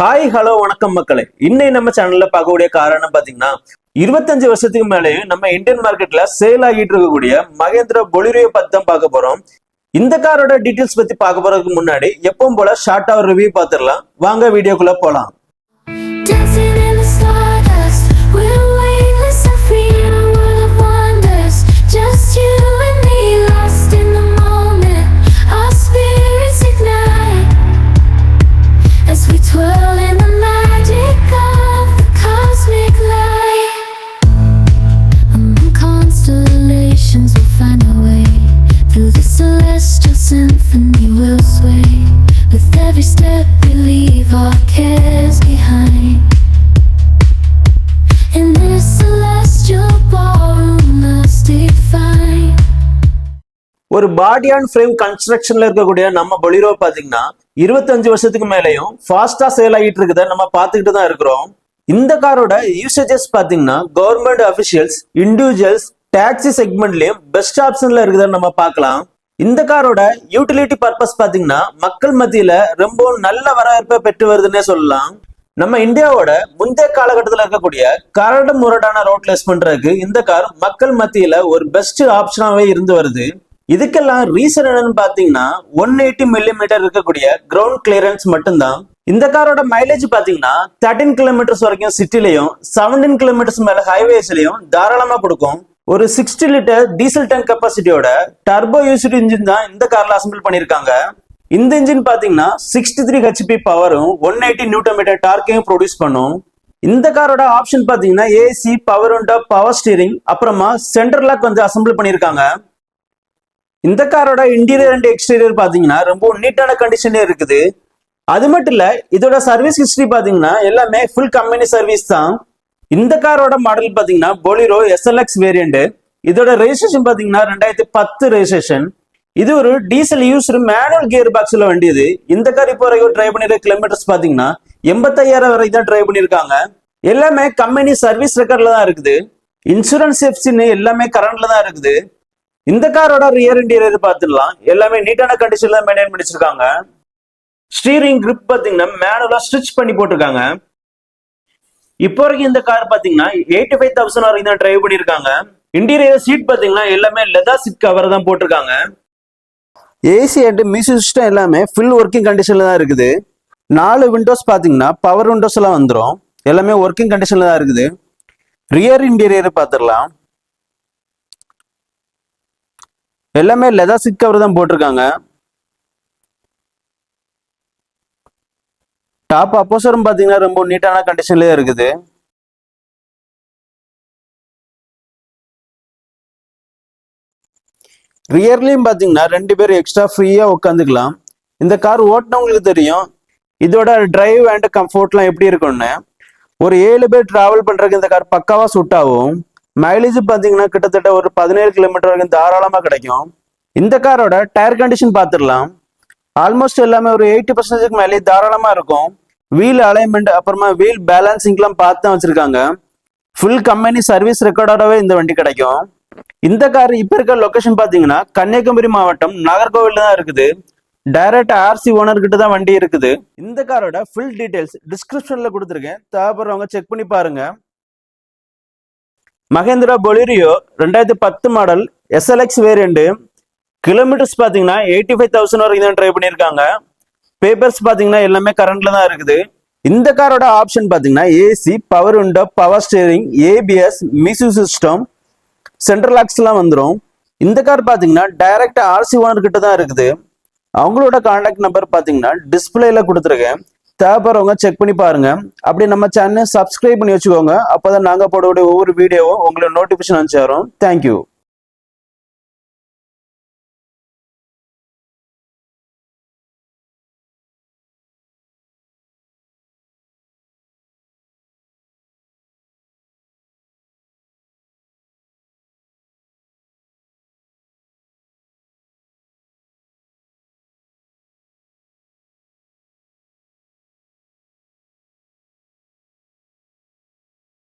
Hi hello வணக்கம் மக்களே. இன்னைக்கு நம்ம சேனல்ல பார்க்கக்கூடிய காரணம் பாத்தீங்கன்னா இருபத்தஞ்சு வருஷத்துக்கு மேலேயே நம்ம இந்தியன் மார்க்கெட்ல சேல் ஆகிட்டு இருக்கக்கூடிய மகேந்திர பொலிரியோ பத்தி தான் பார்க்க போறோம். இந்த காரோட டீட்டெயில்ஸ் பத்தி பார்க்க போறதுக்கு முன்னாடி எப்பவும் போல ஷார்ட்டா ஒரு ரிவ்யூ பார்த்துடலாம். வாங்க வீடியோக்குள்ள போலாம். Find our way through the celestial symphony. We'll sway with every step we leave our cares behind. In this celestial ballroom, love's defined. ஒரு பாடி அண்ட் ஃப்ரேம் கன்ஸ்ட்ரக்ஷன்ல இருக்கக்கூடிய நம்ம பொலிரோ பாத்தீங்கன்னா இருபத்தஞ்சு வருஷத்துக்கு மேலேயும் ஃபாஸ்டா சேல் ஆகிட்டு இருக்குத நம்ம பார்த்துக்கிட்டு தான் இருக்கிறோம் இந்த காரோட யூசேஜஸ் பாத்தீங்கன்னா கவர்மெண்ட் அபிஷியல்ஸ் இண்டிவிஜுவல்ஸ் டாக்ஸி செக்மெண்ட்லயும் பெஸ்ட் ஆப்ஷன்ல இருக்குதுன்னு நம்ம பார்க்கலாம். இந்த காரோட யூட்டிலிட்டி பர்பஸ் பாத்தீங்கன்னா மக்கள் மத்தியில ரொம்ப நல்ல வரவேற்பை பெற்று வருதுன்னே சொல்லலாம். நம்ம இந்தியாவோட முந்தைய காலகட்டத்தில் இருக்கக்கூடிய கரடு முரடான ரோட்லெஸ் பண்றதுக்கு இந்த கார் மக்கள் மத்தியில ஒரு பெஸ்ட் ஆப்ஷனாவே இருந்து வருது. இதுக்கெல்லாம் ரீசன் என்னன்னு பாத்தீங்கன்னா ஒன் எயிட்டி மில்லிமீட்டர் இருக்கக்கூடிய கிரவுண்ட் கிளியரன்ஸ் மட்டும்தான். இந்த காரோட மைலேஜ் பாத்தீங்கன்னா தேர்ட்டின் கிலோமீட்டர்ஸ் வரைக்கும் சிட்டிலையும் செவன்டீன் கிலோமீட்டர்ஸ் மேல ஹைவேஸ்லயும் தாராளமா கொடுக்கும். ஒரு சிக்ஸ்டி லிட்டர் டீசல் டேங்க் கெப்பாசிட்டியோட டர்போ யூசிட் இன்ஜின் தான் இந்த கார்ல அசம்பிள் பண்ணியிருக்காங்க. இந்த இன்ஜின் பாத்தீங்கன்னா சிக்ஸ்டி த்ரீ ஹெச்பி பவரும் ஒன் எயிட்டி நியூட்டன் மீட்டர் டார்க்கையும் ப்ரொடியூஸ் பண்ணும். இந்த காரோட ஆப்ஷன் பாத்தீங்கன்னா AC power window power steering அப்புறமா சென்டர் லாக் வந்து அசம்பிள் பண்ணியிருக்காங்க. இந்த காரோட இன்டீரியர் அண்ட் எக்ஸ்டீரியர் பாத்தீங்கன்னா ரொம்ப நீட்டான கண்டிஷன்லேயே இருக்குது. அது மட்டும் இல்ல இதோட சர்வீஸ் ஹிஸ்டரி பாத்தீங்கன்னா எல்லாமே ஃபுல் கம்பெனி சர்வீஸ் தான். இந்த காரோட மாடல் பாத்தீங்கன்னா பொலிரோ எஸ்எல்எக்ஸ் வேரியண்ட் இதோட ரெஜிஸ்ட்ரேஷன் பாத்தீங்கன்னா ரெண்டாயிரத்தி பத்து ரெஜிஸ்ட்ரேஷன் இது ஒரு டீசல் யூஸ்டு மேனுவல் கியர் பாக்ஸ்ல வண்டியது. இந்த கார் இப்போ வரைக்கும் ட்ரை பண்ணிருக்க கிலோமீட்டர்ஸ் பாத்தீங்கன்னா எண்பத்தாயிரம் வரைக்கும் தான் ட்ரை பண்ணிருக்காங்க. எல்லாமே கம்பெனி சர்வீஸ் ரெக்கார்ட்ல தான் இருக்குது. இன்சூரன்ஸ் எஃப்சின்னு எல்லாமே கரண்ட்ல தான் இருக்குது. இந்த காரோட ரியர் இன்டீரியர் பார்த்துடலாம் எல்லாமே நீட்டான கண்டிஷன்ல மெயின்டைன் பண்ணிச்சிருக்காங்க. ஸ்டீரிங் கிரிப் பாத்தீங்கன்னா மேனுவலா ஸ்டிச் பண்ணி போட்டிருக்காங்க. இப்போ வரைக்கும் இந்த கார் பாத்தீங்கன்னா எயிட்டி ஃபைவ் தௌசண்ட் வரைக்கும் தான் டிரைவ் பண்ணிருக்காங்க இன்டீரியர் சீட் பாத்தீங்கன்னா எல்லாமே லெதர் சீட் கவர் தான் போட்டிருக்காங்க. ஏசி அண்ட் மியூசிக் சிஸ்டம் எல்லாமே ஃபுல் ஒர்க்கிங் கண்டிஷன்ல தான் இருக்குது. நாலு விண்டோஸ் பாத்தீங்கன்னா பவர் விண்டோஸ் எல்லாம் வந்துடும் எல்லாமே ஒர்க்கிங் கண்டிஷன்ல தான் இருக்குது. ரியர் இன்டீரியர் பார்த்துடலாம் எல்லாமே லெதர் சீட் கவர் தான் போட்டிருக்காங்க. டாப் அப்போசரும் பார்த்தீங்கன்னா ரொம்ப நீட்டான கண்டிஷன்லேயே இருக்குது. ரியர்லையும் பார்த்தீங்கன்னா ரெண்டு பேரும் எக்ஸ்ட்ரா ஃப்ரீயாக உட்காந்துக்கலாம் இந்த கார் ஓட்டினவங்களுக்கு தெரியும். இதோட டிரைவ் அண்ட் கம்ஃபோர்ட்லாம் எப்படி இருக்கும்னு. ஒரு ஏழு பேர் டிராவல் பண்ணுறதுக்கு இந்த கார் பக்காவாக சூட் ஆகும். மைலேஜ் பார்த்தீங்கன்னா கிட்டத்தட்ட ஒரு பதினேழு கிலோமீட்டர் வரைக்கும் தாராளமாக கிடைக்கும். இந்த காரோட டயர் கண்டிஷன் பார்த்துடலாம் ஆல்மோஸ்ட் எல்லாமே ஒரு எயிட்டி பர்சன்டேஜ்க்கு மேலே தாராளமாக இருக்கும். வீல் அலைன்மெண்ட் அப்புறமா வீல் பேலன்சிங்லாம் பார்த்து தான் வச்சுருக்காங்க. ஃபுல் கம்பெனி சர்வீஸ் ரெக்கார்டோடவே இந்த வண்டி கிடைக்கும். இந்த கார் இப்போ இருக்க லொக்கேஷன் பார்த்தீங்கன்னா கன்னியாகுமரி மாவட்டம் நாகர்கோவில் தான் இருக்குது. டைரக்ட் ஆர்சி ஓனர் கிட்ட தான் வண்டி இருக்குது. இந்த காரோட ஃபுல் டீடைல்ஸ் டிஸ்கிரிப்ஷனில் கொடுத்துருக்கேன். தேவைப்படுறவங்க செக் பண்ணி பாருங்க. மகேந்திரா பொலிரியோ ரெண்டாயிரத்தி பத்து மாடல் எஸ்எல்எக்ஸ் வேரியண்ட்டு கிலோமீட்டர்ஸ் பார்த்தீங்கன்னா எயிட்டி ஃபைவ் தௌசண்ட் வரைக்கும் தான் ட்ரை பண்ணியிருக்காங்க. பேப்பர்ஸ் பார்த்தீங்கன்னா எல்லாமே கரண்ட்ல தான் இருக்குது. இந்த காரோட ஆப்ஷன் பார்த்தீங்கன்னா AC power window power steering ABS music system central ஆக்ஸ்லாம் வந்துடும் இந்த கார் பார்த்தீங்கன்னா டைரக்டா ஆர்சி ஓனர் கிட்ட தான் இருக்குது. அவங்களோட கான்டாக்ட் நம்பர் பார்த்தீங்கன்னா டிஸ்பிளேல கொடுத்துருக்கேன். தேவைப்படுறவங்க செக் பண்ணி பாருங்க. அப்படி நம்ம சேனலை சப்ஸ்கிரைப் பண்ணி வச்சுக்கோங்க. அப்போதான் நாங்கள் போடக்கூடிய ஒவ்வொரு வீடியோவும் உங்களுக்கு நோட்டிஃபிகேஷன் அனுப்பிச்சு வரோம் தேங்க்யூ